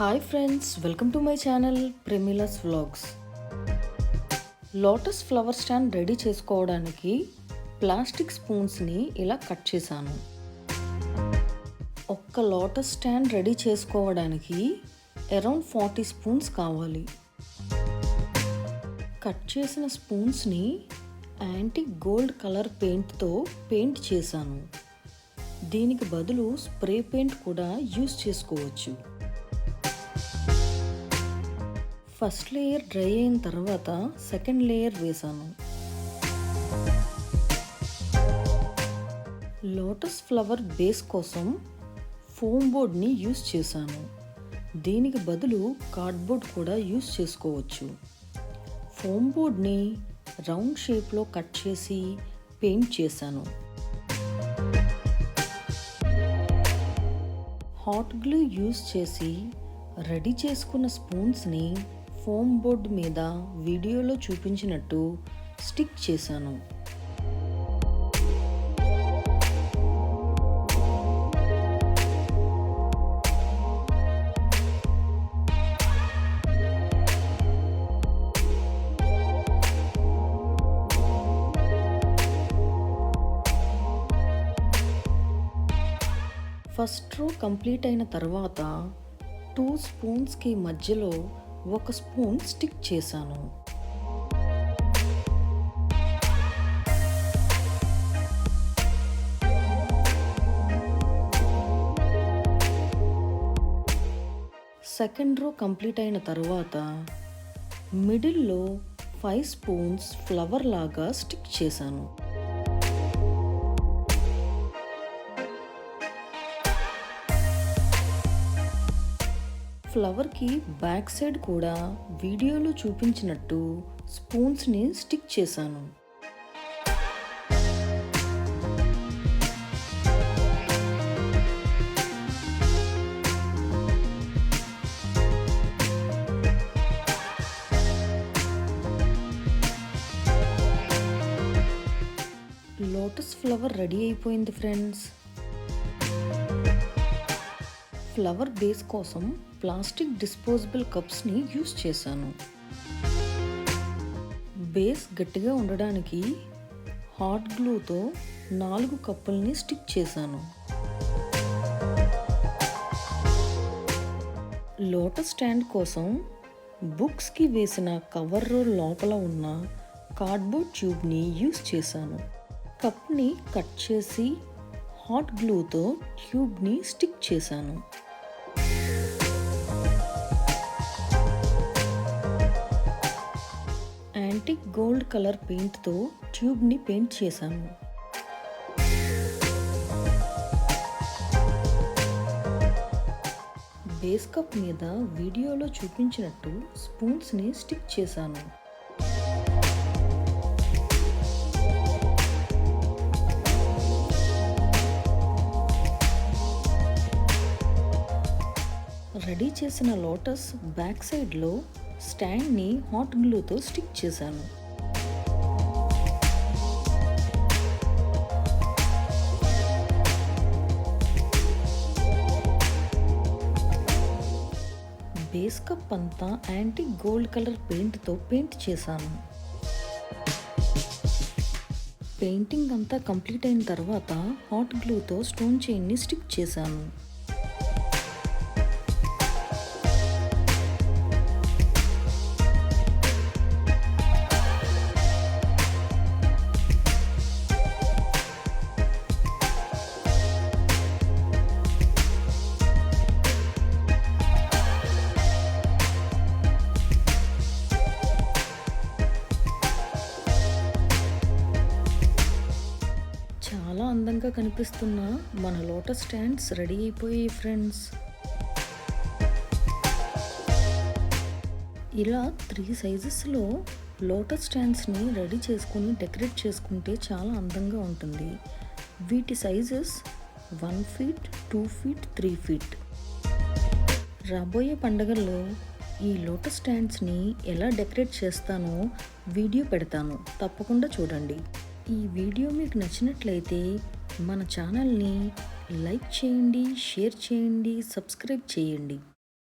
Hi friends welcome to my channel Premila's vlogs lotus flower stand ready చేసుకోవడానికి plastic స్పూన్స్ని ఇలా cut చేశాను. ఒక్క లోటస్ స్టాండ్ రెడీ చేసుకోవడానికి అరౌండ్ ఫార్టీ స్పూన్స్ కావాలి. కట్ చేసిన స్పూన్స్ని యాంటీ గోల్డ్ కలర్ పెయింట్తో పెయింట్ చేశాను. దీనికి బదులు స్ప్రే పెయింట్ కూడా యూస్ చేసుకోవచ్చు. ఫస్ట్ లేయర్ డ్రై అయిన తర్వాత సెకండ్ లేయర్ వేసాను లోటస్ ఫ్లవర్ బేస్ కోసం ఫోమ్ బోర్డ్ని యూస్ చేశాను. దీనికి బదులు కార్డ్బోర్డ్ కూడా యూస్ చేసుకోవచ్చు. ఫోమ్ బోర్డ్ని రౌండ్ షేప్లో కట్ చేసి పెయింట్ చేశాను. హాట్ గ్లూ యూస్ చేసి రెడీ చేసుకున్న స్పూన్స్ని ఫోమ్ బోర్డ్ మీద వీడియోలో చూపించినట్టు స్టిక్ చేశాను. ఫస్ట్ రో కంప్లీట్ అయిన తర్వాత టూ స్పూన్స్కి మధ్యలో ఒక స్పూన్ స్టిక్ చేశాను. సెకండ్ రో కంప్లీట్ అయిన తర్వాత మిడిల్లో ఫైవ్ స్పూన్స్ ఫ్లవర్ లాగా స్టిక్ చేశాను. ఫ్లవర్కి బ్యాక్ సైడ్ కూడా వీడియోలో చూపించినట్టు స్పూన్స్ని స్టిక్ చేశాను. లోటస్ ఫ్లవర్ రెడీ అయిపోయింది ఫ్రెండ్స్. ఫ్లవర్ బేస్ కోసం ప్లాస్టిక్ డిస్పోజబుల్ కప్స్ని యూస్ చేశాను. బేస్ గట్టిగా ఉండడానికి హాట్ గ్లూతో నాలుగు కప్పుల్ని స్టిక్ చేశాను. లోటస్ స్టాండ్ కోసం బుక్స్కి వేసిన కవర్ రోల్ లోపల ఉన్న కార్డ్బోర్డ్ ట్యూబ్ని యూస్ చేశాను. కప్ని కట్ చేసి హాట్ గ్లూతో ట్యూబ్ని స్టిక్ చేశాను. యాంటిక్ గోల్డ్ కలర్ పెయింట్తో ట్యూబ్ని పెయింట్ చేశాను. బేస్ కప్ మీద వీడియోలో చూపించినట్టు స్పూన్స్ని స్టిక్ చేశాను. రెడీ చేసిన లోటస్ బ్యాక్ సైడ్లో స్టాండ్ని హాట్ గ్లూతో స్టిక్ చేశాను. బేస్ కప్ అంతా యాంటీ గోల్డ్ కలర్ పెయింట్తో పెయింట్ చేశాను. పెయింటింగ్ అంతా కంప్లీట్ అయిన తర్వాత హాట్ గ్లూతో స్టోన్ చైన్ని స్టిక్ చేశాను. అందంగా కనిపిస్తున్న మన లోటస్ స్టాండ్స్ రెడీ అయిపోయాయి ఫ్రెండ్స్ ఇలా త్రీ సైజెస్లో లోటస్ స్టాండ్స్ని రెడీ చేసుకుని డెకరేట్ చేసుకుంటే చాలా అందంగా ఉంటుంది. వీటి sizes one feet two feet three feet రాబోయే పండగల్లో ఈ లోటస్ స్టాండ్స్ని ఎలా డెకరేట్ చేస్తానో వీడియో పెడతాను. తప్పకుండా చూడండి. ఈ వీడియో మీకు నచ్చినట్లయితే మన ఛానల్ని లైక్ చేయండి షేర్ చేయండి సబ్స్క్రైబ్ చేయండి.